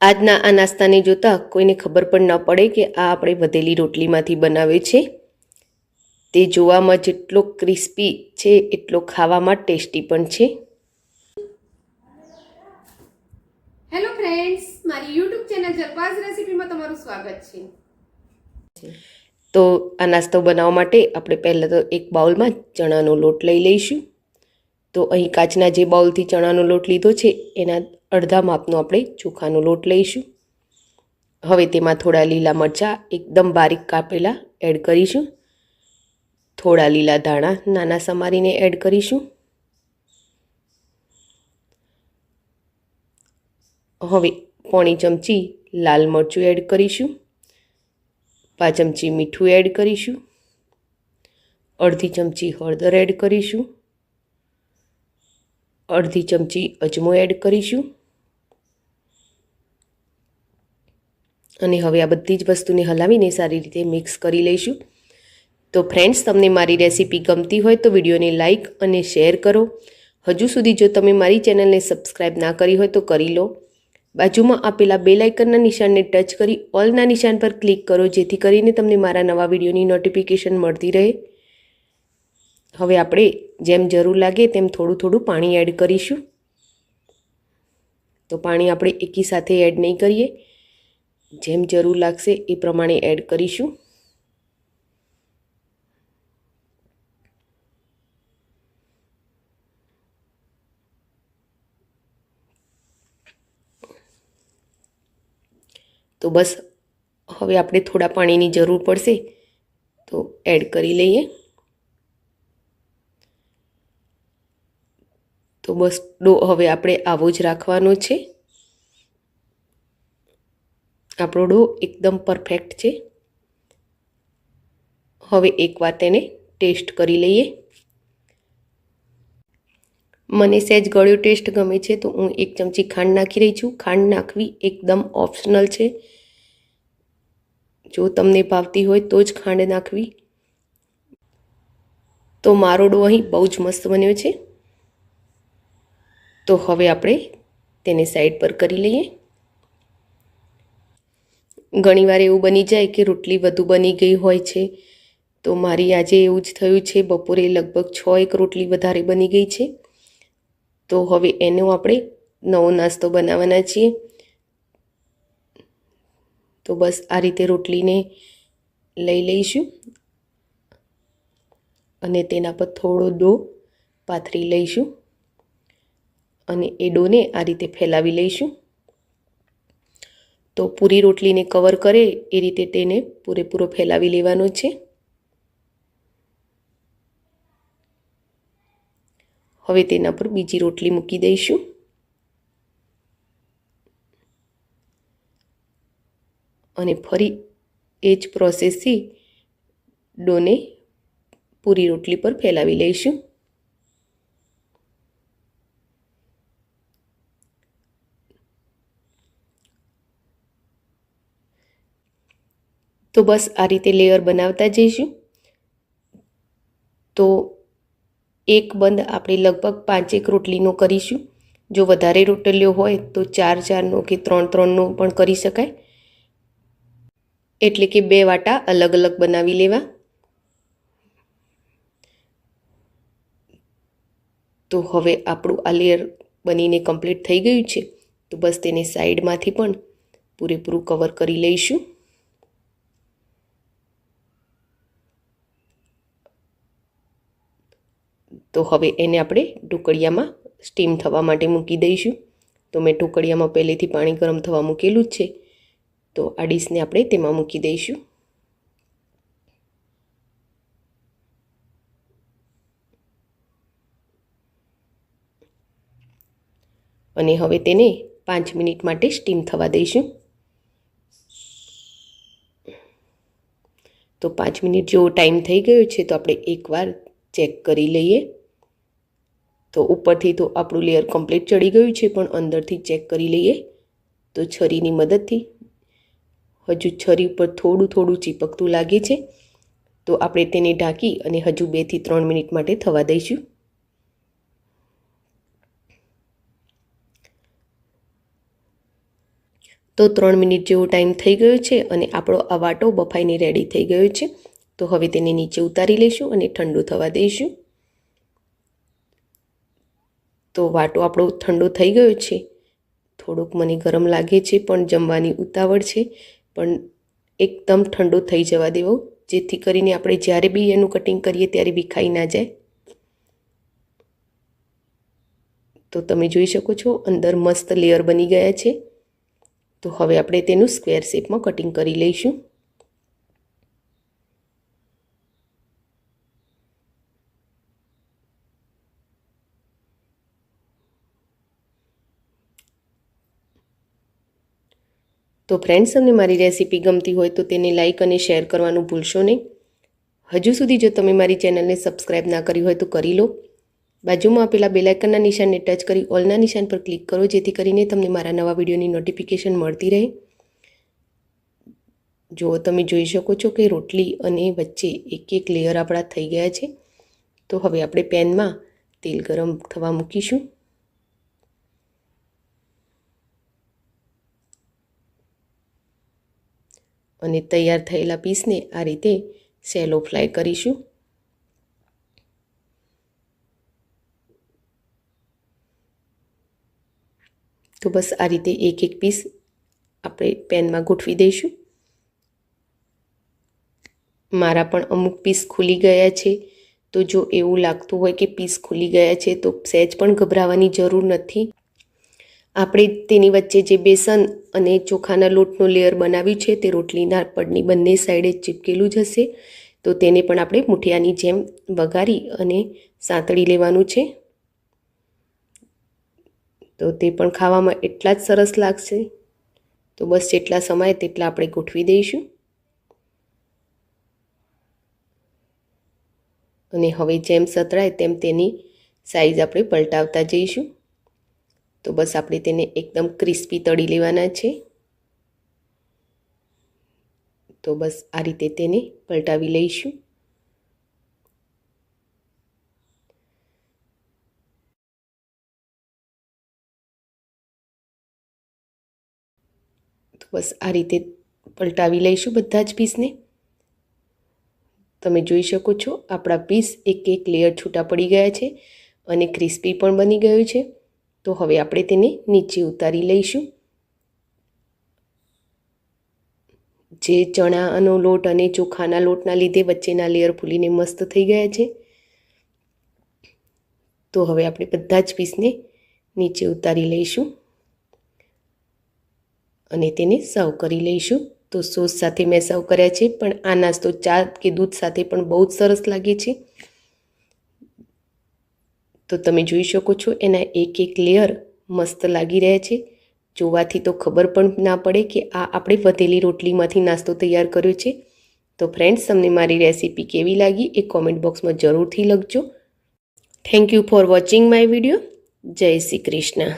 આજના આ નાસ્તાને જોતાં કોઈને ખબર પણ ન પડે કે આ આપણે વધેલી રોટલીમાંથી બનાવે છે. તે જોવામાં જેટલો ક્રિસ્પી છે એટલો ખાવામાં ટેસ્ટી પણ છે. હેલો ફ્રેન્ડ્સ મારી યુટ્યુબ ચેનલ જલપાસ રેસીપીમાં તમારું સ્વાગત છે. તો આ નાસ્તો બનાવવા માટે આપણે પહેલાં તો એક બાઉલમાં ચણાનો લોટ લઈ લઈશું. તો અહીં કાચના જે બાઉલથી ચણાનો લોટ લીધો છે, એના અડધા માપનો આપણે ચોખાનો લોટ લઈશું. હવે તેમાં થોડા લીલા મરચાં એકદમ બારીક કાપેલા એડ કરીશું. થોડા લીલા ધાણા નાના સમારીને એડ કરીશું. હવે પોણી ચમચી લાલ મરચું એડ કરીશું. પાંચ ચમચી મીઠું એડ કરીશું. અડધી ચમચી હળદર એડ કરીશું. અડધી ચમચી અજમો એડ કરીશું. અને હવે આ બધી જ વસ્તુને હલાવીને સારી રીતે મિક્સ કરી લઈશું. તો ફ્રેન્ડ્સ, તમને મારી રેસીપી ગમતી હોય તો વિડીયોને લાઇક અને શેર કરો. હજુ સુધી જો તમે મારી ચેનલને સબસ્ક્રાઈબ ના કરી હોય તો કરી લો. બાજુમાં આપેલા બે લાઇકનના નિશાનને ટચ કરી ઓલના નિશાન પર ક્લિક કરો, જેથી કરીને તમને મારા નવા વિડીયોની નોટિફિકેશન મળતી રહે. હવે આપણે જેમ જરૂર લાગે તેમ થોડું થોડું પાણી એડ કરીશું. તો પાણી આપણે એકી સાથે એડ નહીં કરીએ. જેમ જરૂર લાગશે એ પ્રમાણે એડ કરીશું. તો બસ, હવે આપણે થોડા પાણીની જરૂર પડશે, તો એડ કરી લઈએ. તો બસ ડો, હવે આપણે આવો જ રાખવાનો છે. આપણો ડો એકદમ પરફેક્ટ છે. હવે એકવાર તેને ટેસ્ટ કરી લઈએ. મને સહેજ ગળ્યો ટેસ્ટ ગમે છે, તો હું એક ચમચી ખાંડ નાખી રહી છું. ખાંડ નાખવી એકદમ ઓપ્શનલ છે. જો તમને ભાવતી હોય તો જ ખાંડ નાખવી. તો મારો ડો અહીં બહુ જ મસ્ત બન્યો છે. તો હવે આપણે તેને સાઈડ પર કરી લઈએ. ઘણીવાર એવું બની જાય કે રોટલી વધુ બની ગઈ હોય છે, તો મારી આજે એવું જ થયું છે, બપોરે લગભગ છ એક રોટલી વધારે બની ગઈ છે. તો હવે એનો આપણે નવો નાસ્તો બનાવવાના છીએ. તો બસ આ રીતે રોટલીને લઈ લઈશું અને તેના પર થોડો ડો પાથરી લઈશું. અને એ ડોને આ રીતે ફેલાવી લઈશું. તો પૂરી રોટલીને કવર કરે, એ રીતે તેને પૂરેપૂરો ફેલાવી લેવાનો છે. હવે તેના પર બીજી રોટલી મૂકી દઈશું. અને ફરી એ જ પ્રોસેસથી ડોને પૂરી રોટલી પર ફેલાવી લઈશું. તો બસ આ રીતે લેયર બનાવતા જઈશું. તો એક બંધ આપણે લગભગ પાંચેક રોટલીનો કરીશું. જો વધારે રોટલીઓ હોય તો ચાર ચારનો કે ત્રણ ત્રણનો પણ કરી શકાય. એટલે કે બે વાટા અલગ અલગ બનાવી લેવા. તો હવે આપણું આ લેયર બનીને કમ્પ્લીટ થઈ ગયું છે. તો બસ તેને સાઈડમાંથી પણ પૂરેપૂરું કવર કરી લઈશું. તો હવે એને આપણે ઢોકળિયામાં સ્ટીમ થવા માટે મૂકી દઈશું. તો મેં ઢોકળિયામાં પહેલેથી પાણી ગરમ થવા મૂકેલું જ છે. તો આ ડીશને આપણે તેમાં મૂકી દઈશું. અને હવે તેને પાંચ મિનિટ માટે સ્ટીમ થવા દઈશું. તો પાંચ મિનિટ જેવો ટાઈમ થઈ ગયો છે, તો આપણે એકવાર ચેક કરી લઈએ. તો ઉપરથી તો આપણું લેયર કમ્પ્લીટ ચડી ગયું છે, પણ અંદરથી ચેક કરી લઈએ તો છરીની મદદથી. હજુ છરી ઉપર થોડું થોડું ચીપકતું લાગે છે, તો આપણે તેને ઢાંકી અને હજુ બેથી ત્રણ મિનિટ માટે થવા દઈશું. તો ત્રણ મિનિટ જેવો ટાઈમ થઈ ગયો છે અને આપણો આ વાટો બફાઈને રેડી થઈ ગયો છે, તો હવે તેને નીચે ઉતારી લઈશું અને ઠંડુ થવા દઈશું. તો વાટો આપણો ઠંડો થઈ ગયો છે. થોડોક મને ગરમ લાગે છે, પણ જમવાની ઉતાવળ છે. પણ એકદમ ઠંડો થઈ જવા દેવો, જેથી કરીને આપણે જ્યારે બી એનું કટિંગ કરીએ ત્યારે બી ખાઈ ના જાય. તો તમે જોઈ શકો છો, અંદર મસ્ત લેયર બની ગયા છે. તો હવે આપણે તેનું સ્ક્વેર શેપમાં કટિંગ કરી લઈશું. તો ફ્રેન્ડ્સ તમને મારી રેસીપી ગમતી હોય તો તેને લાઇક અને શેર કરવાનું ભૂલશો નહીં. હજુ સુધી જો તમે મારી ચેનલને સબસ્ક્રાઈબ ના કરી હોય તો કરી લો. બાજુમાં આપેલા બેલાઇકનના નિશાનને ટચ કરી ઓલના નિશાન પર ક્લિક કરો, જેથી કરીને તમને મારા નવા વિડીયોની નોટિફિકેશન મળતી રહે. જો તમે જોઈ શકો છો કે રોટલી અને વચ્ચે એક એક લેયર આપણા થઈ ગયા છે. તો હવે આપણે પેનમાં તેલ ગરમ થવા મૂકીશું. અને તૈયાર થયેલા પીસને આ રીતે સેલો ફ્રાય કરીશું. તો બસ આ રીતે એક એક પીસ આપણે પેનમાં ગોઠવી દઈશું. મારા પણ અમુક પીસ ખુલી ગયા છે. તો જો એવું લાગતું હોય કે પીસ ખુલી ગયા છે તો સહેજ પણ ગભરાવાની જરૂર નથી. આપણે તેની વચ્ચે જે બેસન અને ચોખાના લોટનો લેયર બનાવ્યું છે, તે રોટલીના પડની બંને સાઈડે ચીપકેલું જ હશે. તો તેને પણ આપણે મુઠિયાની જેમ વઘારી અને સાંતળી લેવાનું છે. તો તે પણ ખાવામાં એટલા જ સરસ લાગશે. તો બસ જેટલા સમય તેટલા આપણે ગોઠવી દઈશું. અને હવે જેમ સતરાય તેમ તેની સાઈઝ આપણે પલટાવતા જઈશું. તો બસ આપણે તેને એકદમ ક્રિસ્પી તળી લેવાના છે. તો બસ આ રીતે તેને પલટાવી લઈશું. તો બસ આ રીતે પલટાવી લઈશું બધા જ પીસને. તમે જોઈ શકો છો આપણા પીસ એક એક લેયર છૂટા પડી ગયા છે અને ક્રિસ્પી પણ બની ગયું છે. તો હવે આપણે તેને નીચે ઉતારી લઈશું. જે ચણાનો લોટ અને ચોખાના લોટના લીધે વચ્ચેના લેયર ફૂલીને મસ્ત થઈ ગયા છે. તો હવે આપણે બધા જ પીસને નીચે ઉતારી લઈશું અને તેને સર્વ કરી લઈશું. તો સોસ સાથે મેં સર્વ કર્યા છે, પણ આ નાસ્તો ચા કે દૂધ સાથે પણ બહુ જ સરસ લાગે છે. તો તમે જોઈ શકો છો એના એક એક લેયર મસ્ત લાગી રહ્યા છે. જોવાથી તો ખબર પણ ના પડે કે આ આપણે વધેલી રોટલીમાંથી નાસ્તો તૈયાર કર્યો છે. તો ફ્રેન્ડ્સ તમને મારી રેસીપી કેવી લાગી એ કોમેન્ટ બોક્સમાં જરૂરથી લખજો. Thank you for watching my video Jai Shri Krishna.